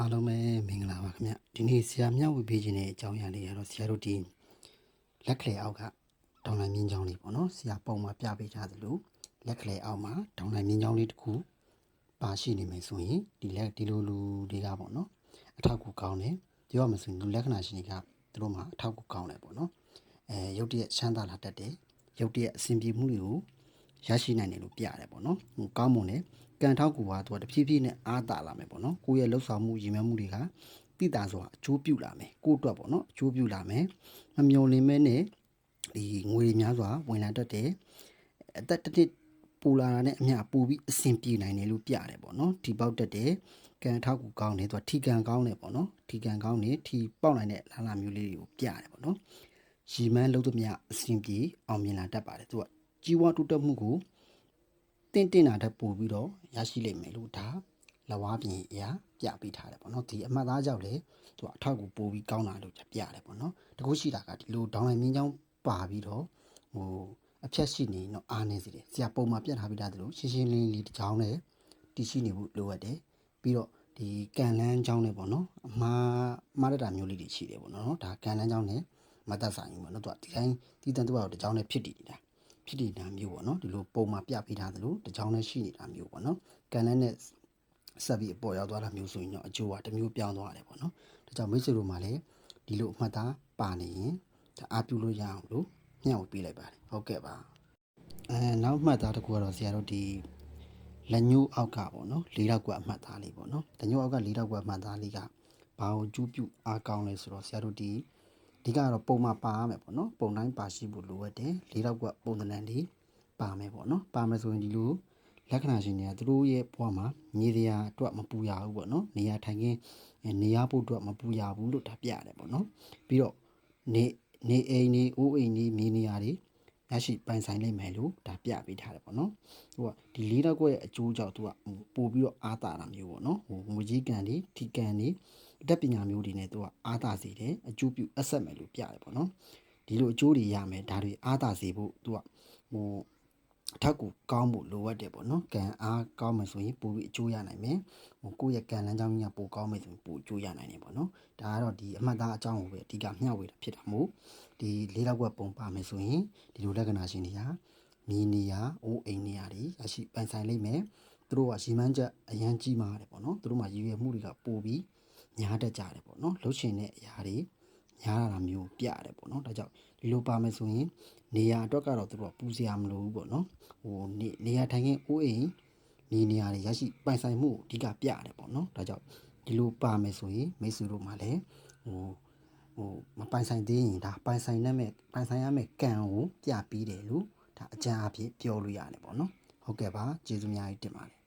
အားလုံးပဲမင်္ဂလာပါခင်ဗျဒီနေ့ဆရာမျှဝေပေးခြင်းတဲ့အကြောင်းအရာလေးကတော့ဆရာတို့ဒီလက်ခလေအောက်ကဒေါင်းလိုင်းမြင်းချောင်းလေးပေါ့နော်ဆရာပုံမှာပြပေးထားသလိုလက်ခလေအောက်မှာဒေါင်းလိုင်းမြင်းချောင်းလေးတစ်ခုပါရှိနေမယ်ဆိုရင်ဒီလက်ဒီလိုလူတွေကပေါ့နော်အထောက်အကူကောင်းတယ်ပြောရမဆိုရင်လူလက္ခဏာရှင်တွေကသူတို့မှာအထောက်အကူကောင်းတယ်ပေါ့နော်အဲရုပ်တရက်ချမ်းသာလာတတ်တယ်ရုပ်တရက်အဆင်ပြေမှုတွေကို ရရှိနိုင်တယ်လို့ပြရတယ်ပေါ့နော်ဟိုကောင်းမွန်တယ်ကန်ထောက်ကူကသူကတဖြည်းဖြည်းနဲ့အားတာလာမယ်ပေါ့နော်ကိုယ့်ရဲ့လှုပ်ဆောင်မှုရည်မှန်းမှုတွေကတိတာဆိုတာအကျိုးပြုလာမယ်ကိုယ့်အတွက်ပေါ့နော်အကျိုးပြုလာမယ်မမျော်လင့်မဲနဲ့ဒီငွေတွေများစွာဝင်လာတတ်တယ်အသက်တစ်နှစ်ပူလာတာနဲ့အမျှပူပြီးအဆင်ပြေနိုင်တယ်လို့ပြရတယ်ပေါ့နော်ဒီပေါက်တက်တယ်ကန်ထောက်ကူကောင်းတယ်သူကထီကန်ကောင်းတယ်ပေါ့နော်ထီကန်ကောင်းတယ်ထီပေါက်နိုင်တဲ့လာလာမျိုးလေးတွေကိုပြရတယ်ပေါ့နော်ရီမန်းလုံးသမျှအစဉ်ပြေအောင်မြင်လာတတ်ပါတယ်သူက ကြီးဝါတိုးတက်မှုကိုတင့်တင်တာတက်ပို့ပြီးတော့ရရှိလိမ့်မယ်လို့ဒါလဝါပြင်အရာပြပေးထားတယ်ပေါ့နော်ဒီအမှတ်သားကြောင့်လေသူကအထောက်ကိုပို့ပြီးကောင်းတာလို့ပြရတယ်ပေါ့နော်တကူရှိတာကဒီလိုဒေါင်းလိုက်မြင်းချောင်းပါပြီးတော့ဟိုအဖြတ်ရှိနေတော့အားနေစီတယ်ဆရာပုံမှာပြတ်ထားပြီးသားသလိုရှင်းရှင်းလင်းလင်းလေးတစ်ချောင်းနဲ့တရှိနေဖို့လိုအပ်တယ်ပြီးတော့ဒီကန်လန်းချောင်းနဲ့ပေါ့နော်အမှားမှားတတာမျိုးလေးတွေရှိတယ်ပေါ့နော်ဒါကန်လန်းချောင်းနဲ့မတ်သက်ဆိုင်ဘူးပေါ့နော်သူကဒီတိုင်းဒီတန်သူကတော့တကြောင်နဲ့ဖြစ်တည်နေတာ ဖြစ်တည်နေတာမျိုးပေါ့နော်ဒီလိုပုံမှာပြပေးထားသလိုတကြောင်နဲ့ရှိနေတာမျိုးပေါ့နော်ကန်လန်းနဲ့ဆက်ပြီးအပေါ်ရောက်သွားတာမျိုးဆိုရင်တော့အကျိုးကတစ်မျိုးပြောင်းသွားတယ်ပေါ့နော်ဒါကြောင့်မိတ်ဆွေတို့မှလည်းဒီလိုအမှတ်သားပါနေရင်ဒါအားပြုလို့ရအောင်လို့မျှဝေပေးလိုက်ပါတယ်ဟုတ်ကဲ့ပါအဲနောက်မှတ်သားတစ်ခုကတော့ဆရာတို့ဒီလက်ညှိုးအောက်ကပေါ့နော်၄တော့ကွက်အမှတ်သားလေးပေါ့နော်လက်ညှိုးအောက်က၄တော့ကွက်အမှတ်သားလေးကဘာကိုကျူးပြုအားကောင်းလဲဆိုတော့ဆရာတို့ဒီ အဓိကကတော့ပုံမှာပါရမယ်ပေါ့နော်ပုံတိုင်းပါရှိဖို့လိုအပ်တယ်လေးတော့ကပုံသဏ္ဍာန်လေးပါမယ်ပေါ့နော်ပါမယ်ဆိုရင်ဒီလိုလက္ခဏာရှင်တွေကသူတို့ရဲ့ဘဝမှာနေရာအတွက်မပူရဘူးပေါ့နော်နေရာထိုင်ခင်းနေရာဖို့အတွက်မပူရဘူးလို့ဒါပြရတယ်ပေါ့နော်ပြီးတော့နေနေအိမ်နေအိုးအိမ်နေမြေနေရာတွေရရှိပိုင်ဆိုင်လိမ့်မယ်လို့ဒါပြပေးထားတယ်ပေါ့နော်သူကဒီလေးတော့ရဲ့အကျိုးကြောင့်သူကပို့ပြီးတော့အားတာတာမျိုးပေါ့နော်ဟိုငွေကြီးကန်တွေထီကန်တွေ အတတ်ပညာမျိုးတွေနဲ့သူကအားသာစေတယ်အကျိုးပြုအဆက်မယ်လို့ပြတယ်ပေါ့နော်ဒီလိုအကျိုးတွေရမယ်ဒါတွေအားသာစေဖို့သူကဟိုအထက်ကိုကောင်းဖို့လိုအပ်တယ်ပေါ့နော်ကံအားကောင်းမယ်ဆိုရင်ပိုပြီးအကျိုးရနိုင်မယ်ဟိုကိုယ့်ရဲ့ကံလမ်းကြောင်းကြီးကပိုကောင်းမယ်ဆိုရင်ပိုအကျိုးရနိုင်တယ်ပေါ့နော်ဒါကတော့ဒီအမှတ်သားအကြောင်းကိုပဲအဓိကမျှဝေတာဖြစ်တာမို့ဒီလေးတော့ကပုံပါမယ်ဆိုရင်ဒီလိုလက္ခဏာရှင်တွေကမြင်းနေရအိုးအိမ်နေရတွေရရှိပိုင်ဆိုင်လိမ့်မယ်သူတို့ကရီမန်းချက်အရန်ကြီးမာတယ်ပေါ့နော်သူတို့မှာရည်ရွယ်မှုတွေကပိုပြီး ညားတတ်ကြတယ်ပေါ့နော်လှုပ်ရှင်တဲ့အရာတွေညားတာမျိုးပြရတယ်ပေါ့နော်ဒါကြောင့်ဒီလိုပါမယ်ဆိုရင်နေရာအတွက်ကတော့သူတို့ကပူစရာမလိုဘူးပေါ့နော်ဟိုနေနေရာထိုင်ခင်းအိုးအိမ်နေနေရာတွေရရှိပိုင်ဆိုင်မှုအဓိကပြရတယ်ပေါ့နော်ဒါကြောင့်ဒီလိုပါမယ်ဆိုရင်မိတ်ဆွေတို့မှလည်းဟိုဟိုမပိုင်ဆိုင်သေးရင်ဒါပိုင်ဆိုင်ရမယ့်ပိုင်ဆိုင်ရမယ့်ကံကိုပြပြီးတယ်လို့ဒါအကြံအဖြစ်ပြောလို့ရတယ်ပေါ့နော်ဟုတ်ကဲ့ပါကျေးဇူးများကြီးတင်ပါတယ်